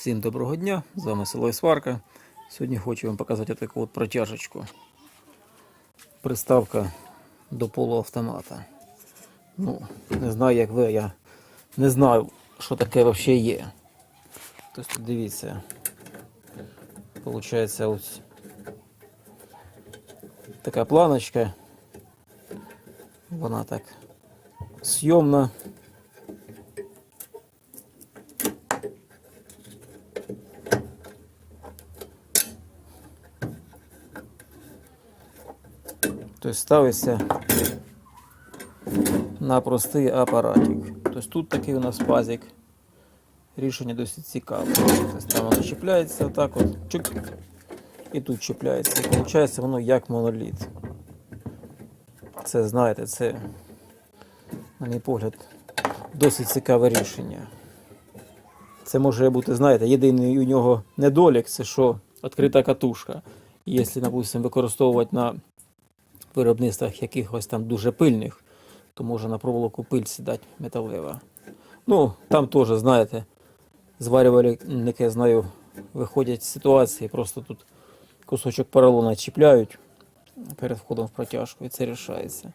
Всім доброго дня, з вами село і Сварка. Сьогодні хочу вам показати таку от протяжечку. Приставка до полуавтомата. Ну, не знаю, як ви, я не знаю, що таке взагалі є. Тобто дивіться. Получається ось така планочка. Вона так зйомна. Тобто ставиться на простий апаратик. Тобто тут такий у нас пазик. Рішення досить цікаве. Тобто там воно чіпляється отак от. Чик. І тут чіпляється. І виходить воно як моноліт. Це, знаєте, це, на мій погляд, досить цікаве рішення. Це може бути, знаєте, єдиний у нього недолік, це що відкрита катушка. Якщо, допустимо, використовувати на виробництвах якихось там дуже пильних, то може на проволоку пиль сідати металева. Ну, там теж, знаєте, зварювальники, я знаю, виходять з ситуації, просто тут кусочок поролона чіпляють перед входом в протяжку і це рішається.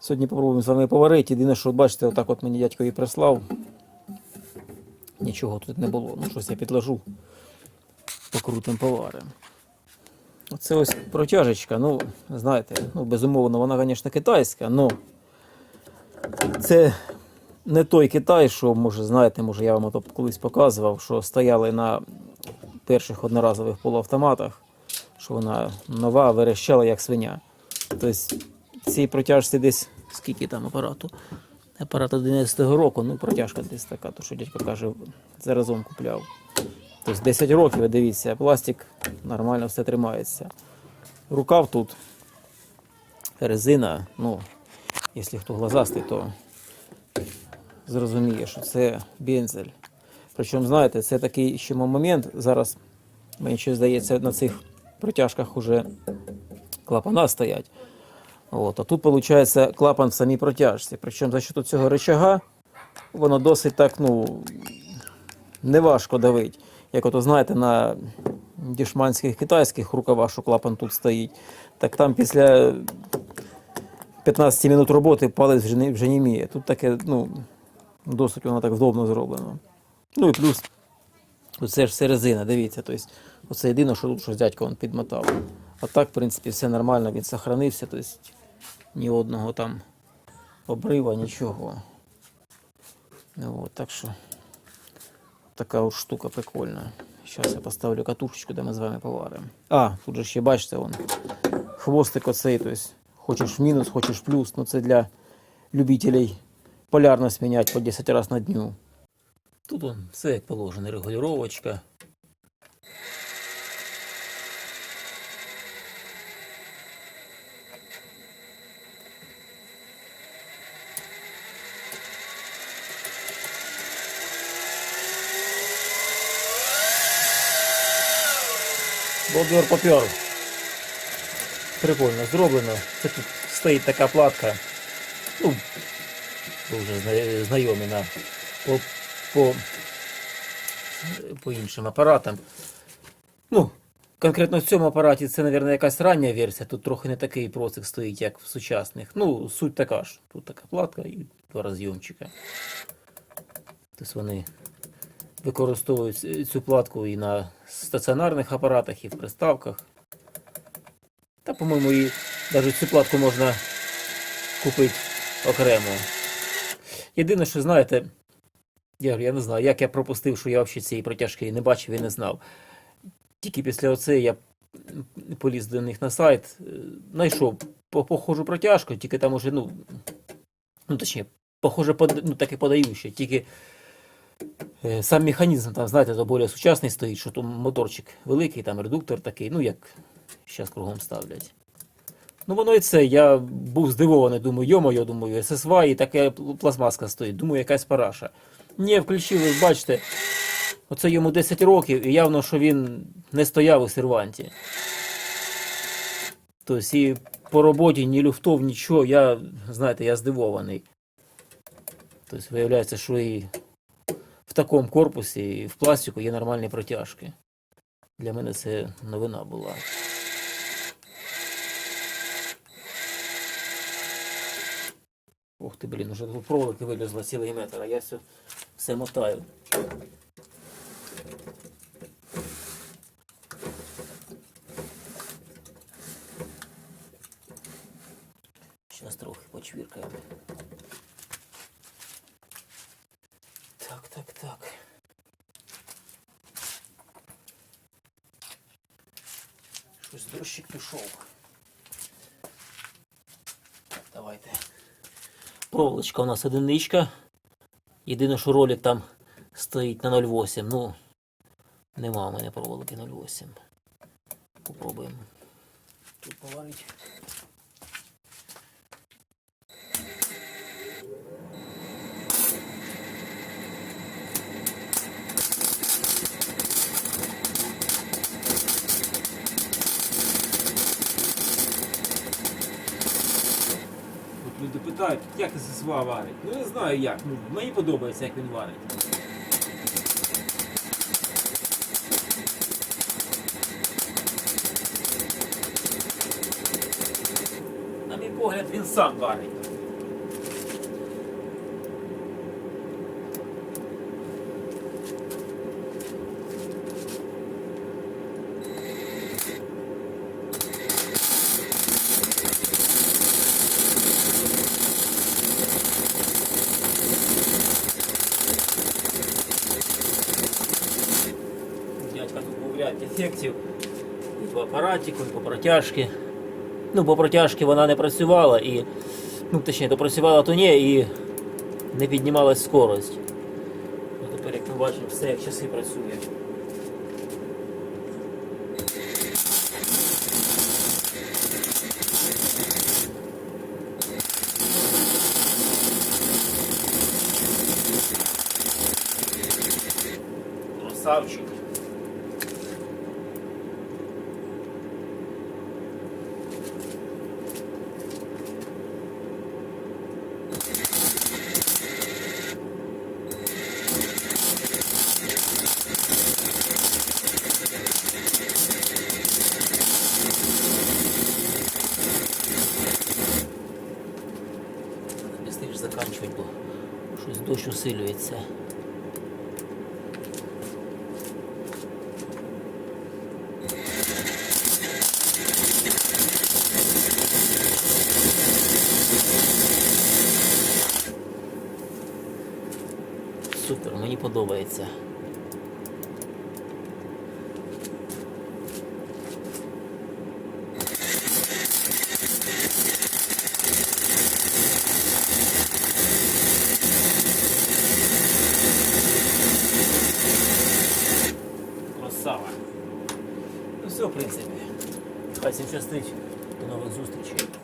Сьогодні попробуємо з вами поварити. Єдине, що бачите, отак от мені дядько і прислав. Нічого тут не було. Ну, щось я підложу, покрутим поварим. Оце ось протяжечка, ну, знаєте, ну, безумовно, вона, звісно, китайська, але це не той Китай, що, може, знаєте, може, я вам колись показував, що стояли на перших одноразових полуавтоматах, що вона нова, верещала як свиня. Тобто цій протяжці десь скільки там апарату? Апарат 11-го року, ну протяжка десь така, то що дядько каже, заразом купляв. Тобто 10 років, дивіться, пластик нормально все тримається. Рукав тут, резина, ну, якщо хто глазастий, то зрозуміє, що це бензель. Причому, знаєте, це такий ще момент. Зараз, мені ще здається, на цих протяжках вже клапана стоять. От, а тут, виходить, клапан в самій протяжці. Причому за счет цього рычага воно досить так, ну, неважко давить. Як ото знаєте, на дішманських китайських рукавах, що клапан тут стоїть, так там після 15 минут роботи палець вже не, вже не міє. Тут таке, ну, досить воно так вдобно зроблено. Ну і плюс, оце ж все резина, дивіться. Тобто, оце єдине, що тут щось дядько він підмотав. А так, в принципі, все нормально, він сохранився, тобто ні одного там обрива, нічого. Ну, от, так що така от штука прикольна. Зараз я поставлю катушечку, де ми з вами поваримо. А, тут же ще бачите, вон, хвостик оцей, тобто хочеш в мінус, хочеш в плюс, ну це для любителей полярність міняти по 10 разів на дню. Тут он, все як положено, регулювачка. Бобер попер. Прикольно зроблено. Це тут стоїть така платка. Ну, дуже зна- знайомі на по, по, по іншим апаратам. Ну, конкретно в цьому апараті це, мабуть, якась рання версія. Тут трохи не такий процик стоїть, як в сучасних. Ну, суть така ж. Тут така платка і два розйомчика. Тобто вони використовують цю платку і на стаціонарних апаратах, і в приставках. Та, по-моєму, і навіть цю платку можна купити окремо. Єдине, що знаєте, я, я не знаю, як я пропустив, що я взагалі цієї протяжки не бачив і не знав. Тільки після оцеї я поліз до них на сайт, е, знайшов похожу протяжку, тільки там уже, ну, ну точніше, похоже, ну, таке подаюче, тільки сам механізм там, знаєте, то більш сучасний стоїть, що там моторчик великий, там редуктор такий, ну як зараз кругом ставлять. Ну воно і це. Я був здивований, думаю, йо-моє, думаю, ССВ і така пл- пластмаска стоїть. Думаю, якась параша. Ні, включили, бачите, оце йому 10 років, і явно, що він не стояв у серванті. Тобто і по роботі ні люфтов, нічого, я, знаєте, я здивований. Тобто, виявляється, що і такому корпусі і в пластику є нормальні протяжки. Для мене це новина була. Ух ти, блін, уже проволоки вилізла цілий метр, а я все, все мотаю. Зараз трохи почвіркаємо. Так, так, так. Щось дощик пішов. Давайте. Проволочка у нас одиничка. Єдине, що ролик там стоїть на 0,8. Ну, нема у мене проволоки 0,8. Попробуємо тут поварити. Люди питають, як ССВА варить. Ну не знаю як. Ну, мені подобається, як він варить. На мій погляд, він сам варить. Дядька тут був ряд дефектів. І по апаратику, і по протяжці. Ну, по протяжці вона не працювала і. Ну, точніше, то працювала, то ні, і не піднімалась скорость. Ну, тепер, як ми бачимо, все як часи працює. Красавчик. Заканчувати, бо щось дощ усилюється. Супер, мені подобається. Красава. Ну все, в принципі. Хай всім щастить. До нових зустрічей.